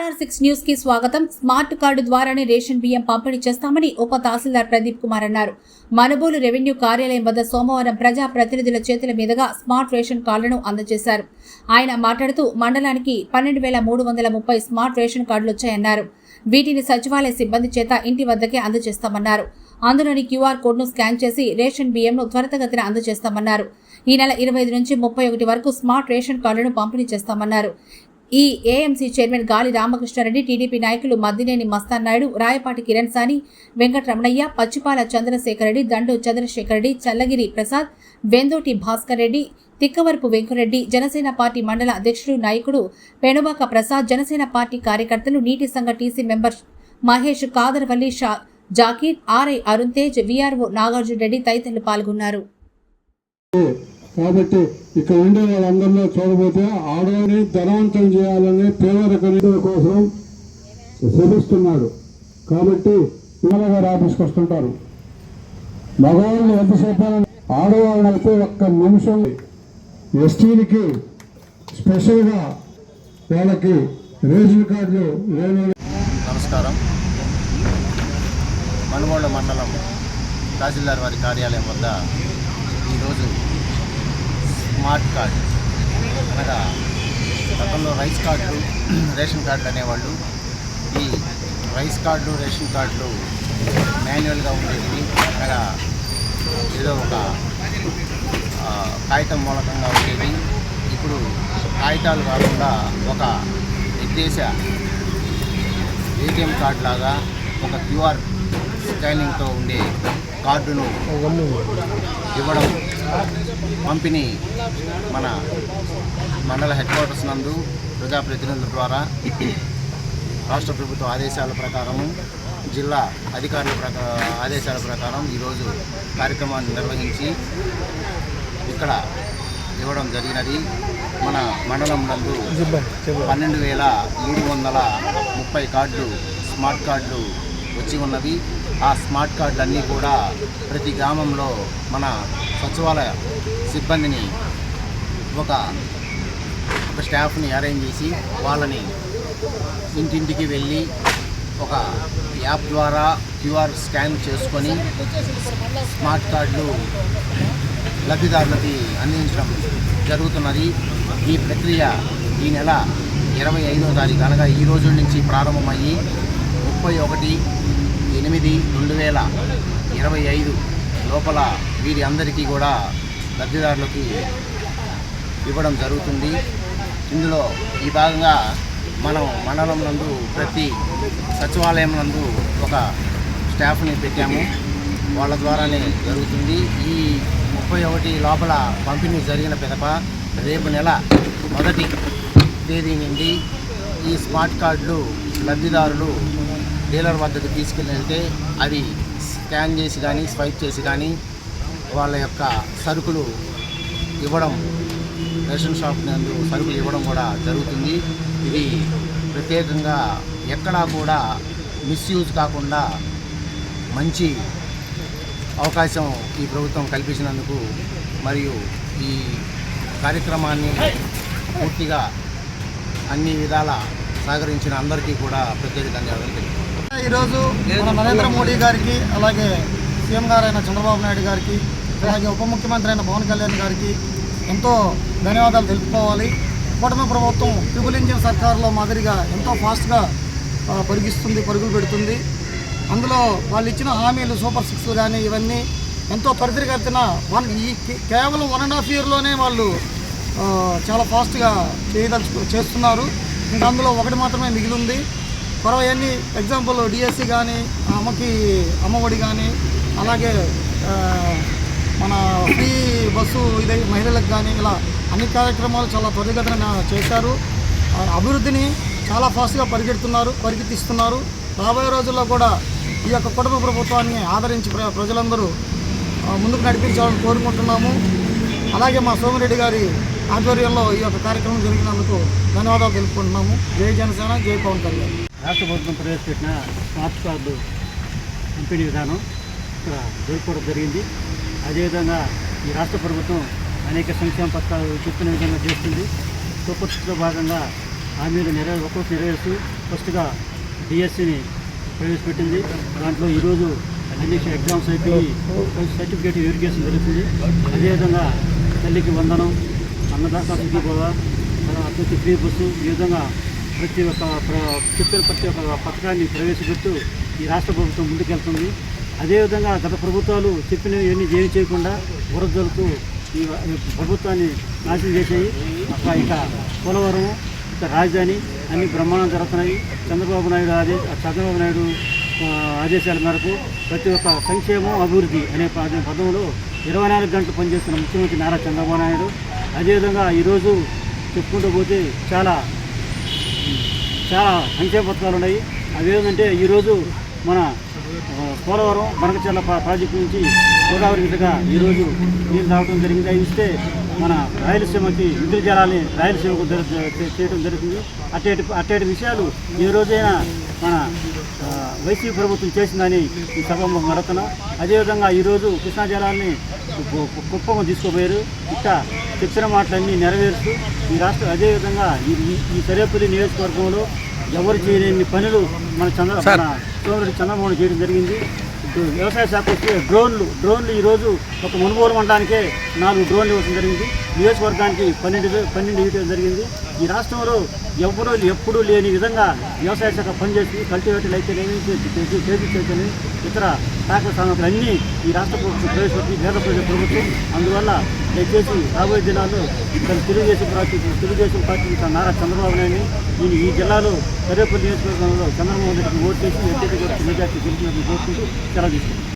RR six న్యూస్కి స్వాగతం. Smart card ద్వారానే రేషన్ బియ్యం పంపిణీ చేస్తామని ఉప తహసీల్దార్ ప్రదీప్ కుమార్ అన్నారు. మనుబోలు రెవెన్యూ కార్యాలయం వద్ద సోమవారం ప్రజా ప్రతినిధుల చేతుల మీదుగా స్మార్ట్ రేషన్ కార్డులను అందజేశారు. ఆయన మాట్లాడుతూ మండలానికి పన్నెండు వేల మూడు వందల ముప్పై స్మార్ట్ రేషన్ కార్డులు వచ్చాయన్నారు. వీటిని సచివాలయ సిబ్బంది చేత ఇంటి వద్దకే అందజేస్తామన్నారు. అందులోని క్యూఆర్ కోడ్ను స్కాన్ చేసి రేషన్ బియ్యంను త్వరితగతిన అందజేస్తామన్నారు. ఈ నెల ఇరవై ఐదు నుంచి ముప్పై ఒకటి వరకు స్మార్ట్ రేషన్ కార్డులను పంపిణీ చేస్తామన్నారు. ఈ ఏఎంసీ చైర్మన్ గాలి రామకృష్ణారెడ్డి టీడీపీ నాయకులు మద్దినేని మస్తాన్ నాయుడు రాయపాటి కిరణ్ సాని వెంకటరమణయ్య పచ్చిపాల చంద్రశేఖర్ రెడ్డి దండు చంద్రశేఖర్ రెడ్డి చల్లగిరి ప్రసాద్ వెందోటి భాస్కర్ రెడ్డి తిక్కవరపు వెంకరెడ్డి జనసేన పార్టీ మండల అధ్యక్షుడు నాయకుడు పెనుబాక ప్రసాద్ జనసేన పార్టీ కార్యకర్తలు నీటి సంఘ TC member Mahesh Kadarvalli Shah Zakir RI Arun Tej VRO Nagarjuna Reddy తదితరులు పాల్గొన్నారు. కాబట్టి ఇక్కడ ఉండే వాళ్ళందరిలో చూడబోతే ఆడవారిని ధనవంతం చేయాలని పేదరికల కోసం శ్రమిస్తున్నాడు కాబట్టి పిల్లల గారు ఆఫీస్కి వస్తుంటారు. మగవాళ్ళని ఎంతసేపు ఆడవాళ్ళని అయితే ఒక్క నిమిషం ఎస్టీలకి స్పెషల్గా వాళ్ళకి రేషన్ కార్డులు లేని నమస్కారం. మనుగోళ్ళ మండలం తహసీల్దార్ వారి కార్యాలయం వద్ద ఈరోజు స్మార్ట్ కార్డ్. అనగా గతంలో రైస్ కార్డులు రేషన్ కార్డులు అనేవాళ్ళు ఈ రైస్ కార్డులు రేషన్ కార్డులు మాన్యువల్గా ఉండేవి అనగా ఏదో ఒక కాగితం మూలకంగా ఉండేవి. ఇప్పుడు కాగితాలు కాకుండా ఒక నిర్దేశ ఏటీఎం కార్డ్ లాగా ఒక క్యూఆర్ స్కానింగ్తో ఉండే కార్డును ఇవ్వడం పంపిణీ మన మండల హెడ్ క్వార్టర్స్ నందు ప్రజాప్రతినిధుల ద్వారా రాష్ట్ర ప్రభుత్వ ఆదేశాల ప్రకారము జిల్లా అధికారుల ప్రకా ఆదేశాల ప్రకారం ఈరోజు కార్యక్రమాన్ని నిర్వహించి ఇక్కడ ఇవ్వడం జరిగినది. మన మండలం నందు పన్నెండు వేల మూడు వందల ముప్పై కార్డులు స్మార్ట్ కార్డులు వచ్చి ఉన్నవి. ఆ స్మార్ట్ కార్డులన్నీ కూడా ప్రతి గ్రామంలో మన సచివాలయ సిబ్బందిని ఒక ఒక స్టాఫ్ని అరేంజ్ చేసి వాళ్ళని ఇంటింటికి వెళ్ళి ఒక యాప్ ద్వారా క్యూఆర్ స్కాన్ చేసుకొని స్మార్ట్ కార్డులు లబ్ధిదారులకి అందించడం జరుగుతున్నది. ఈ ప్రక్రియ ఈ నెల ఇరవై ఐదో తారీఖు అనగా ఈ రోజు నుంచి ప్రారంభమయ్యి ముప్పై ఒకటి ఎనిమిది రెండు వేల ఇరవై ఐదు లోపల వీరి అందరికీ కూడా లబ్ధిదారులకి ఇవ్వడం జరుగుతుంది. ఇందులో ఈ భాగంగా మనం మండలం నందు ప్రతి సచివాలయం నందు ఒక స్టాఫ్ని పెట్టాము. వాళ్ళ ద్వారానే జరుగుతుంది. ఈ ముప్పై ఒకటి లోపల పంపిణీ జరిగిన పిదప రేపు నెల మొదటి తేదీ నుండి ఈ స్మార్ట్ కార్డులు లబ్ధిదారులు డీలర్ వద్దకు తీసుకెళ్ళంటే అది స్కాన్ చేసి కానీ స్వైప్ చేసి కానీ వాళ్ళ యొక్క సరుకులు ఇవ్వడం రేషన్ షాప్ నందు సరుకులు ఇవ్వడం కూడా జరుగుతుంది. ఇది ప్రత్యేకంగా ఎక్కడా కూడా మిస్యూజ్ కాకుండా మంచి అవకాశం ఈ ప్రభుత్వం కల్పించినందుకు మరియు ఈ కార్యక్రమాన్ని పూర్తిగా అన్ని విధాల సహకరించిన అందరికీ కూడా ప్రత్యేక ధన్యవాదాలు తెలుపుతున్నాను ఈరోజు మన నరేంద్ర మోడీ గారికి అలాగే సీఎం గారైన చంద్రబాబు నాయుడు గారికి అలాగే ఉప ముఖ్యమంత్రి అయిన పవన్ కళ్యాణ్ గారికి ఎంతో ధన్యవాదాలు తెలుపుకోవాలి. కూటమి ప్రభుత్వం ట్రిపుల్ ఇంజిన్ సర్కారులో మాదిరిగా ఎంతో ఫాస్ట్గా పరిగిస్తుంది పరుగులు పెడుతుంది. అందులో వాళ్ళు ఇచ్చిన హామీలు సూపర్ సిక్స్ కానీ ఇవన్నీ ఎంతో త్వరితగతిన వన్ ఈ కేవలం వన్ అండ్ హాఫ్ ఇయర్లోనే వాళ్ళు చాలా ఫాస్ట్గా చేయదలుచు చేస్తున్నారు. ఇంకా అందులో ఒకటి మాత్రమే మిగిలింది ఉంది కొరవన్నీ ఎగ్జాంపుల్ డిఎస్సి కానీ అమ్మకి అమ్మఒడి కానీ అలాగే మన ఫ్రీ బస్సు ఇదే మహిళలకు కానీ ఇలా అన్ని కార్యక్రమాలు చాలా త్వరితగతిన చేశారు. అభివృద్ధిని చాలా ఫాస్ట్గా పరిగెడుతున్నారు పరిగెత్తిస్తున్నారు. రాబోయే రోజుల్లో కూడా ఈ యొక్క కుటుంబ ప్రభుత్వాన్ని ఆదరించి ప్ర- ప్రజలందరూ ముందుకు నడిపించాలని కోరుకుంటున్నాము. అలాగే మా సోమిరెడ్డి గారి ఆధ్వర్యంలో ఈ యొక్క కార్యక్రమం జరిగినందుకు ధన్యవాదాలు తెలుపుకుంటున్నాము. జై జనసేన జై పవన్ కళ్యాణ్. రాష్ట్ర ప్రభుత్వం ప్రవేశపెట్టిన స్మార్ట్ కార్డు పంపిణీ విధానం ఇక్కడ జరుపుకోవడం జరిగింది. అదేవిధంగా ఈ రాష్ట్ర ప్రభుత్వం అనేక సంక్షేమ పథకాలు చెప్పిన విధంగా చేస్తుంది. సూపర్ సిక్స్లో భాగంగా హామీలు నెరవే ఒక్కొక్కటి నెరవేరుస్తూ ఫస్ట్గా డిఎస్సిని ప్రవేశపెట్టింది. దాంట్లో ఈరోజు అన్ని ఎగ్జామ్స్ అయిపోయి సర్టిఫికేట్ వెరిఫికేషన్ జరుగుతుంది. అదేవిధంగా తల్లికి వందనం అన్నదాత సుఖీభవ మన అత్యంత ఫ్రీ బస్సు ఈ విధంగా ప్రతి ఒక్క ప్ర- చెప్పిన ప్రతి ఒక్క పథకాన్ని ప్రవేశపెడుతూ ఈ రాష్ట్ర ప్రభుత్వం ముందుకెళ్తుంది అదేవిధంగా గత ప్రభుత్వాలు చెప్పినవి ఇవన్నీ ఏమి చేయకుండా వరదలతో ఈ ప్రభుత్వాన్ని నాశనం చేసాయి అక్కడ ఇక పోలవరం ఇక రాజధాని అన్ని బ్రహ్మాండం జరుగుతున్నాయి చంద్రబాబు నాయుడు ఆదే చంద్రబాబు నాయుడు ఆదేశాల మేరకు ప్రతి ఒక్క సంక్షేమం అభివృద్ధి అనే పదంలో ఇరవై నాలుగు గంటలు పనిచేస్తున్న ముఖ్యమంత్రి నారా చంద్రబాబు నాయుడు అదేవిధంగా ఈరోజు చెప్పుకుంటూ పోతే చాలా చాలా సంక్షేమ పథకాలు ఉన్నాయి. అవి ఏంటంటే ఈరోజు మన పోలవరం బనకచెర్ల ప్రాజెక్టు నుంచి గోదావరి మీదుగా ఈరోజు నీళ్ళు రావడం జరిగింది. అవి ఇస్తే మన రాయలసీమకి విద్యుత్ జలాన్ని రాయలసీమకు చేయడం జరుగుతుంది. అట్టేటి అట్టేటి విషయాలు ఈ రోజైనా మన వైసీపీ ప్రభుత్వం చేసిందని ఈ సభ మరొకన. అదేవిధంగా ఈరోజు కృష్ణా జలాన్ని కుప్పం తీసుకోపోయారు. ఇట్ట చెప్పిన మాటలన్నీ నెరవేరుస్తూ ఈ రాష్ట్ర అదేవిధంగా ఈ సరేపల్లి నియోజకవర్గంలో ఎవరు చేయలేని పనులు మన చంద్ర మన సోదరుడు చంద్రమోహన్ చేయడం జరిగింది. వ్యవసాయ శాఖ వస్తే డ్రోన్లు డ్రోన్లు ఈరోజు ఒక మునుగోలు మండలానికే నాలుగు డ్రోన్లు ఇవ్వడం జరిగింది. నియోజకవర్గానికి పన్నెండు పన్నెండు ఇవ్వడం జరిగింది. ఈ రాష్ట్రంలో ఎవరూ ఎప్పుడూ లేని విధంగా వ్యవసాయ శాఖ పనిచేసి కల్టివేటర్లు అయితేనేమి చేసి అయితేనేమి ఇతర శాఖల సామగ్రి అన్నీ ఈ రాష్ట్ర ప్రభుత్వం ప్రవేశపెట్టి పేద ప్రజల ప్రభుత్వం. అందువల్ల దయచేసి రాబోయే జిల్లాలో ఇక్కడ తెలుగుదేశం పార్టీ తెలుగుదేశం పార్టీ నారా చంద్రబాబు నాయుడు నేను ఈ జిల్లాలో కరేపల్లి నియోజకవర్గంలో చంద్రబాబు నాయుడు ఓటు చేసి వ్యక్తిగత మెజార్టీ గెలిచినట్లు కోరుకుంటూ సెలవు తీసుకున్నాను